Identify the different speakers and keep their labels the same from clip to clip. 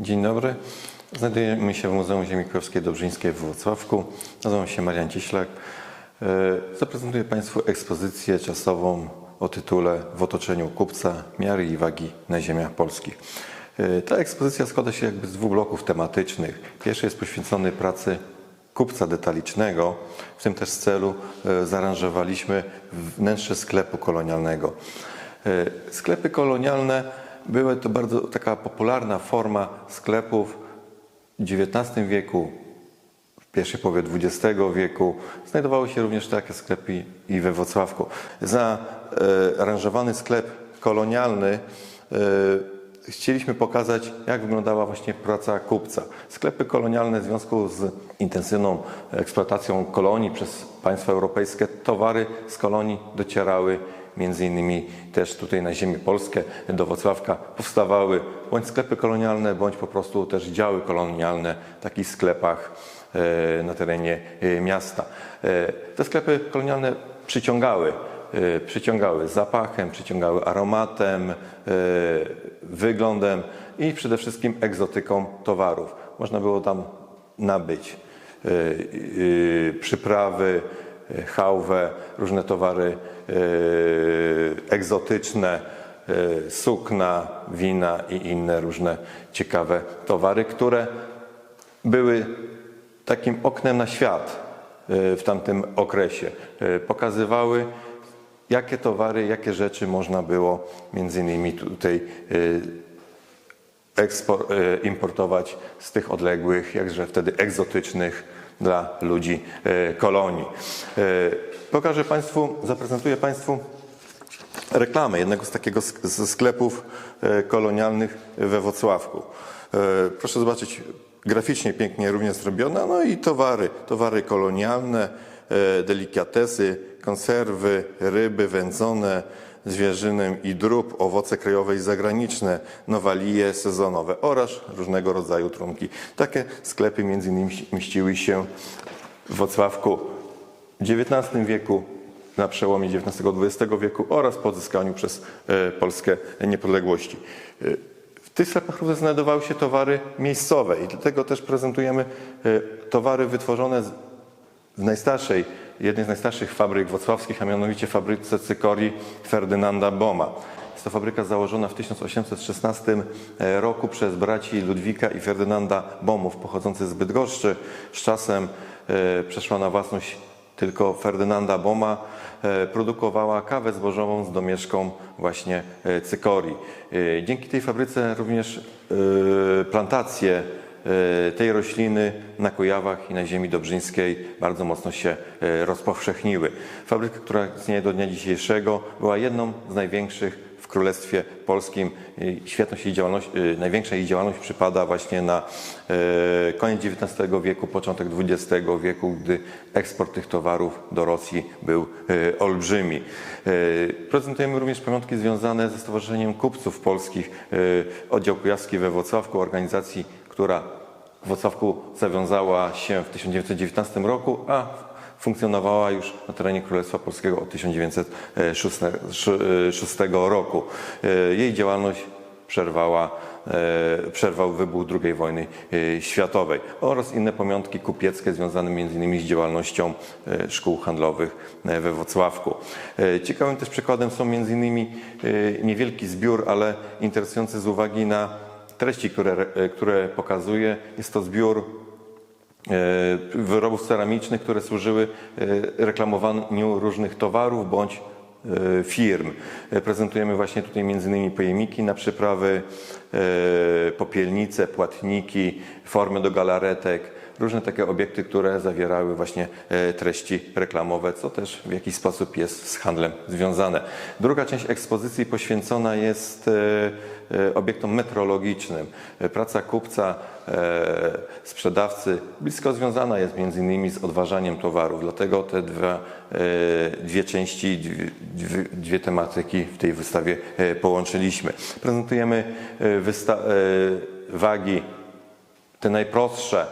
Speaker 1: Dzień dobry. Znajdujemy się w Muzeum Ziemi Królewskiej Dobrzyńskiej w Wrocławku. Nazywam się Marian Cieślak. E, Zaprezentuję Państwu ekspozycję czasową o tytule W otoczeniu kupca miary i wagi na ziemiach polskich. E, Ta ekspozycja składa się jakby z dwóch bloków tematycznych. Pierwszy jest poświęcony pracy kupca detalicznego. W tym też celu e, zaaranżowaliśmy wnętrze sklepu kolonialnego. Sklepy kolonialne były to bardzo taka popularna forma sklepów w XIX wieku, w pierwszej połowie XX wieku. Znajdowały się również takie sklepy i we Wrocławku. Zaaranżowany sklep kolonialny e, chcieliśmy pokazać, jak wyglądała właśnie praca kupca. Sklepy kolonialne w związku z intensywną eksploatacją kolonii przez państwa europejskie, towary z kolonii docierały między innymi też tutaj na ziemię polskie, do Wrocławka powstawały bądź sklepy kolonialne, bądź po prostu też działy kolonialne w takich sklepach e, na terenie e, miasta. E, Te sklepy kolonialne przyciągały przyciągały zapachem, przyciągały aromatem, wyglądem i przede wszystkim egzotyką towarów. Można było tam nabyć przyprawy, chałwę, różne towary e, egzotyczne, e, sukna, wina i inne różne ciekawe towary, które były takim oknem na świat e, w tamtym okresie. Pokazywały, jakie towary, jakie rzeczy można było między innymi tutaj ekspor, importować z tych odległych, jakże wtedy egzotycznych dla ludzi e, kolonii. E, Pokażę Państwu, zaprezentuję Państwu reklamę jednego z takiego ze sklepów e, kolonialnych we Wrocławku. Proszę zobaczyć, graficznie pięknie również zrobiona, no i towary, towary kolonialne, delikatesy, konserwy, ryby wędzone, zwierzyny i drób, owoce krajowe i zagraniczne, nowalije sezonowe oraz różnego rodzaju trunki. Takie sklepy między innymi mieściły się w Wrocławku w XIX wieku, na przełomie XIX-XX wieku oraz po odzyskaniu przez e, Polskę niepodległości. E, W tych sklepach również znajdowały się towary miejscowe i dlatego też prezentujemy e, towary wytworzone w najstarszej, jednej z najstarszych fabryk wrocławskich, a mianowicie fabryce cykorii Ferdynanda Boma. Jest to fabryka założona w 1816 roku przez braci Ludwika i Ferdynanda Bomów, pochodzących z Bydgoszczy. Z czasem e, przeszła na własność tylko Ferdynanda Boma. E, Produkowała kawę zbożową z domieszką właśnie e, cykorii. E, Dzięki tej fabryce również e, plantacje e, tej rośliny na Kujawach i na ziemi dobrzyńskiej bardzo mocno się e, rozpowszechniły. Fabryka, która istnieje do dnia dzisiejszego, była jedną z największych w Królestwie Polskim. Świetność jej działalności, e, największa jej działalność przypada właśnie na e, koniec XIX wieku, początek XX wieku, gdy eksport tych towarów do Rosji był e, olbrzymi. E, Prezentujemy również pamiątki związane ze Stowarzyszeniem Kupców Polskich, e, oddział kujawski we Wrocławku, organizacji, która w Wrocławku zawiązała się w 1919 roku, a funkcjonowała już na terenie Królestwa Polskiego od 1906 roku. E, Jej działalność przerwała, e, przerwał wybuch II wojny e, światowej oraz inne pamiątki kupieckie związane m.in. z działalnością e, szkół handlowych e, we Wrocławku. E, Ciekawym też przykładem są m.in. e, niewielki zbiór, ale interesujący z uwagi na treści, które, e, które pokazuje. Jest to zbiór e, wyrobów ceramicznych, które służyły e, reklamowaniu różnych towarów bądź firm. Prezentujemy właśnie tutaj m.in. pojemniki na przyprawy, popielnice, płatniki, formy do galaretek, różne takie obiekty, które zawierały właśnie e, treści reklamowe, co też w jakiś sposób jest z handlem związane. Druga część ekspozycji poświęcona jest e, e, obiektom metrologicznym. Praca kupca, sprzedawcy blisko związana jest między innymi z odważaniem towarów, dlatego te dwa, dwie części, dwie, dwie, tematyki w tej wystawie połączyliśmy. Prezentujemy wagi te najprostsze,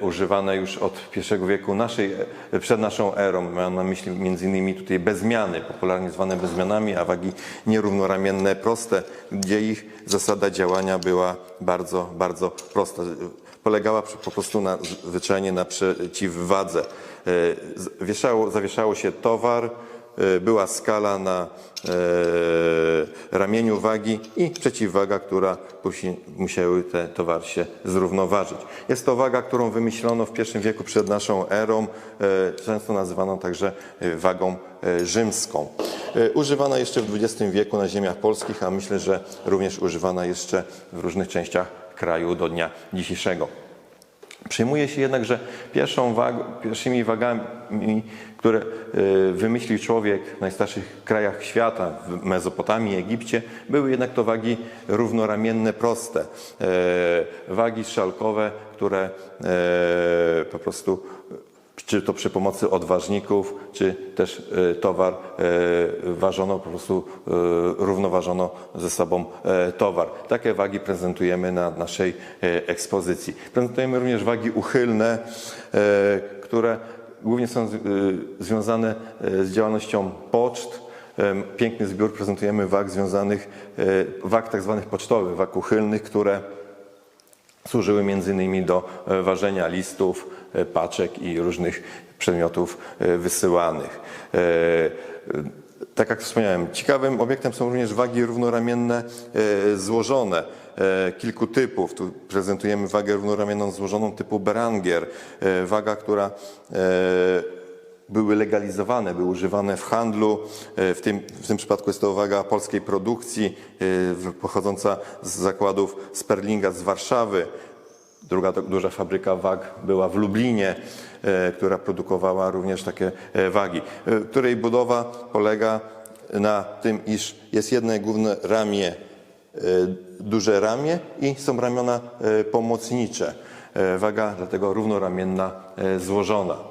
Speaker 1: używane już od I wieku naszej, e, przed naszą erą. Mam na myśli między innymi tutaj bezmiany, popularnie zwane bezmianami, a wagi nierównoramienne, proste, gdzie ich zasada działania była bardzo, bardzo prosta. Polegała po prostu na, zwyczajnie na przeciwwadze. E, zawieszało się towar, e, była skala na e, ramieniu wagi i przeciwwaga, która musi, musiały te towary się zrównoważyć. Jest to waga, którą wymyślono w I wieku przed naszą erą, e, często nazywaną także e, wagą e, rzymską. E, Używana jeszcze w XX wieku na ziemiach polskich, a myślę, że również używana jeszcze w różnych częściach kraju do dnia dzisiejszego. Przyjmuje się jednak, że wag, pierwszymi wagami, które e, wymyślił człowiek w najstarszych krajach świata, w Mezopotamii, Egipcie, były jednak to wagi równoramienne, proste. E, Wagi szalkowe, które e, po prostu czy to przy pomocy odważników, czy też e, towar e, ważono, po prostu e, równoważono ze sobą towar. Takie wagi prezentujemy na naszej ekspozycji. Prezentujemy również wagi uchylne, które głównie są związane z działalnością poczt. Piękny zbiór prezentujemy wag związanych, wag tak zwanych pocztowych, wag uchylnych, które Służyły m.in. do e, ważenia listów, e, paczek i różnych przedmiotów e, wysyłanych. Tak jak wspomniałem, ciekawym obiektem są również wagi równoramienne złożone kilku typów. Tu prezentujemy wagę równoramienną złożoną typu Beranger, waga, która były legalizowane, były używane w handlu. E, W tym, w tym przypadku jest to uwaga polskiej produkcji, e, pochodząca z zakładów Sperlinga z Warszawy. Druga duża fabryka wag była w Lublinie, e, która produkowała również takie wagi, której budowa polega na tym, iż jest jedno główne ramię, duże ramię i są ramiona pomocnicze. Waga dlatego równoramienna, złożona.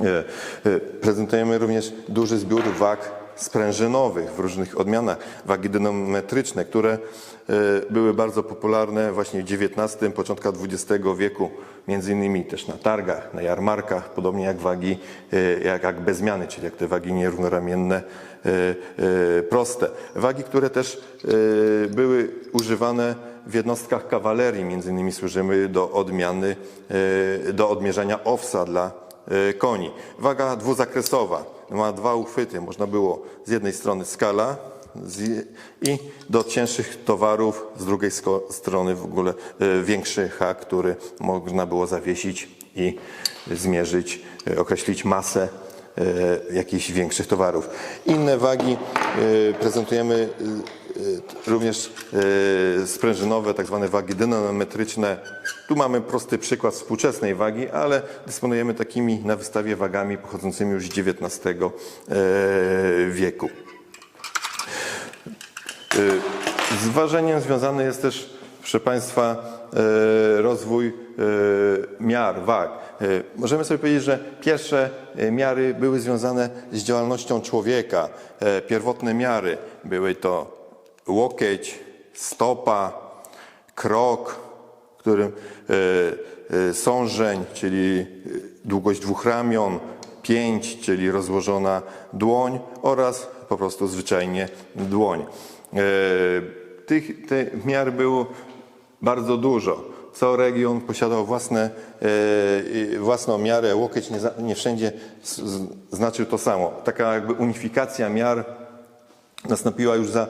Speaker 1: E, e, Prezentujemy również duży zbiór wag sprężynowych w różnych odmianach, wagi dynamometryczne, które e, były bardzo popularne właśnie w XIX, początku XX wieku, między innymi też na targach, na jarmarkach, podobnie jak wagi, jak, jak bezmiany, czyli jak te wagi nierównoramienne, proste. Wagi, które też były używane w jednostkach kawalerii, między innymi służyły do odmiany, do odmierzania owsa dla koni. Waga dwuzakresowa. Ma dwa uchwyty. Można było z jednej strony skala i do cięższych towarów z drugiej strony w ogóle e, większy hak, który można było zawiesić i zmierzyć, e, określić masę jakichś większych towarów. Inne wagi prezentujemy również e, sprężynowe, tak zwane wagi dynamometryczne. Tu mamy prosty przykład współczesnej wagi, ale dysponujemy takimi na wystawie wagami pochodzącymi już z XIX e, wieku. Z ważeniem związany jest też, proszę Państwa, e, rozwój e, miar, wag. Możemy sobie powiedzieć, że pierwsze miary były związane z działalnością człowieka. Pierwotne miary były to łokieć, stopa, krok, którym e, e, sążeń, czyli e, długość dwóch ramion, pięć, czyli rozłożona dłoń oraz po prostu zwyczajnie dłoń. Tych, tych miar było bardzo dużo. Co region posiadał własne, własną miarę. Łokieć nie, nie wszędzie znaczył to samo. Taka jakby unifikacja miar nastąpiła już za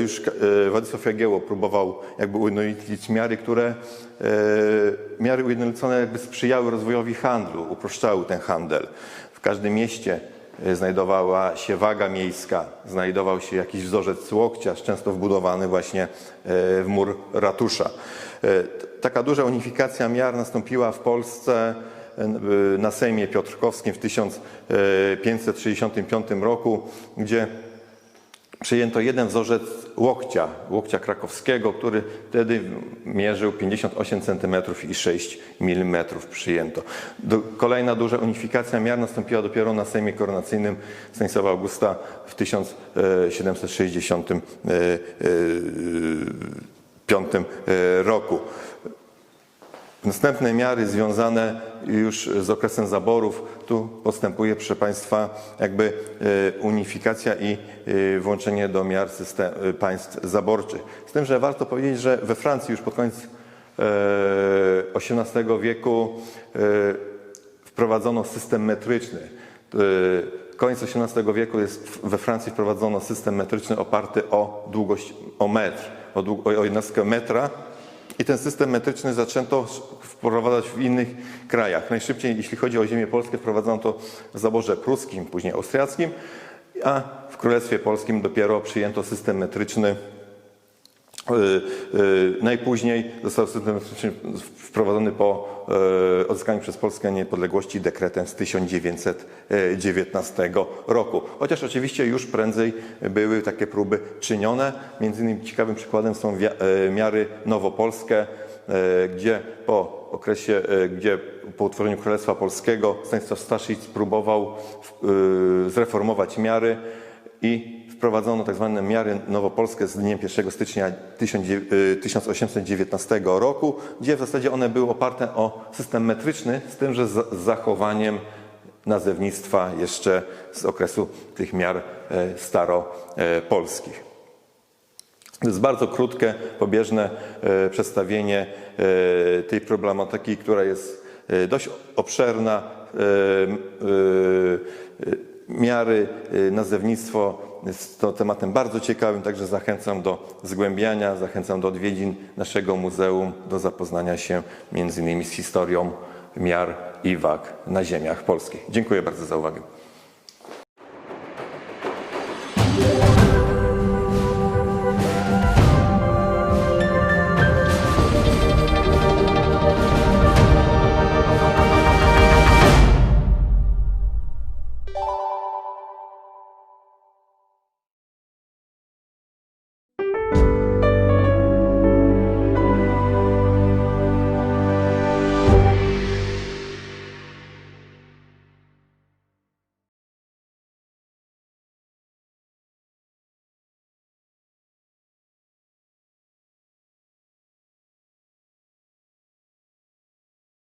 Speaker 1: już e, Władysław Jagiełło próbował jakby ujednolicić miary, które e, miary ujednolicone jakby sprzyjały rozwojowi handlu, uproszczały ten handel. W każdym mieście e, znajdowała się waga miejska, znajdował się jakiś wzorzec łokcia, często wbudowany właśnie e, w mur ratusza. E, Taka duża unifikacja miar nastąpiła w Polsce e, na Sejmie Piotrkowskim w 1565 roku, gdzie przyjęto jeden wzorzec łokcia, łokcia krakowskiego, który wtedy mierzył 58 cm i 6 mm przyjęto. Do, kolejna duża unifikacja miar nastąpiła dopiero na Sejmie Koronacyjnym Stanisława Augusta w 1765 e, roku. Następne miary związane już z okresem zaborów, tu postępuje, proszę Państwa, jakby e, unifikacja i e, włączenie do miar system, e, państw zaborczych. Z tym, że warto powiedzieć, że we Francji już pod koniec XVIII wieku wprowadzono system metryczny. Koniec XVIII wieku jest we Francji wprowadzono system metryczny oparty o długość, o metr, o, dług, o jednostkę metra. I ten system metryczny zaczęto wprowadzać w innych krajach. Najszybciej, jeśli chodzi o ziemię polskie, wprowadzono to w zaborze pruskim, później austriackim, a w Królestwie Polskim dopiero przyjęto system metryczny Najpóźniej został system metryczny wprowadzony po y, odzyskaniu przez Polskę niepodległości dekretem z 1919 roku. Chociaż oczywiście już prędzej były takie próby czynione. Między innymi ciekawym przykładem są miary nowopolskie, gdzie po okresie, gdzie po utworzeniu Królestwa Polskiego Stanisław Staszic próbował zreformować miary i wprowadzono tak zwane miary nowopolskie z dniem 1 stycznia 1819 roku, gdzie w zasadzie one były oparte o system metryczny, z tym, że z zachowaniem nazewnictwa jeszcze z okresu tych miar e, staropolskich. To jest bardzo krótkie, pobieżne e, przedstawienie e, tej problematyki, która jest dość obszerna. Miary, nazewnictwo jest to tematem bardzo ciekawym, także zachęcam do zgłębiania, zachęcam do odwiedzin naszego muzeum, do zapoznania się między innymi z historią miar i wag na ziemiach polskich. Dziękuję bardzo za uwagę.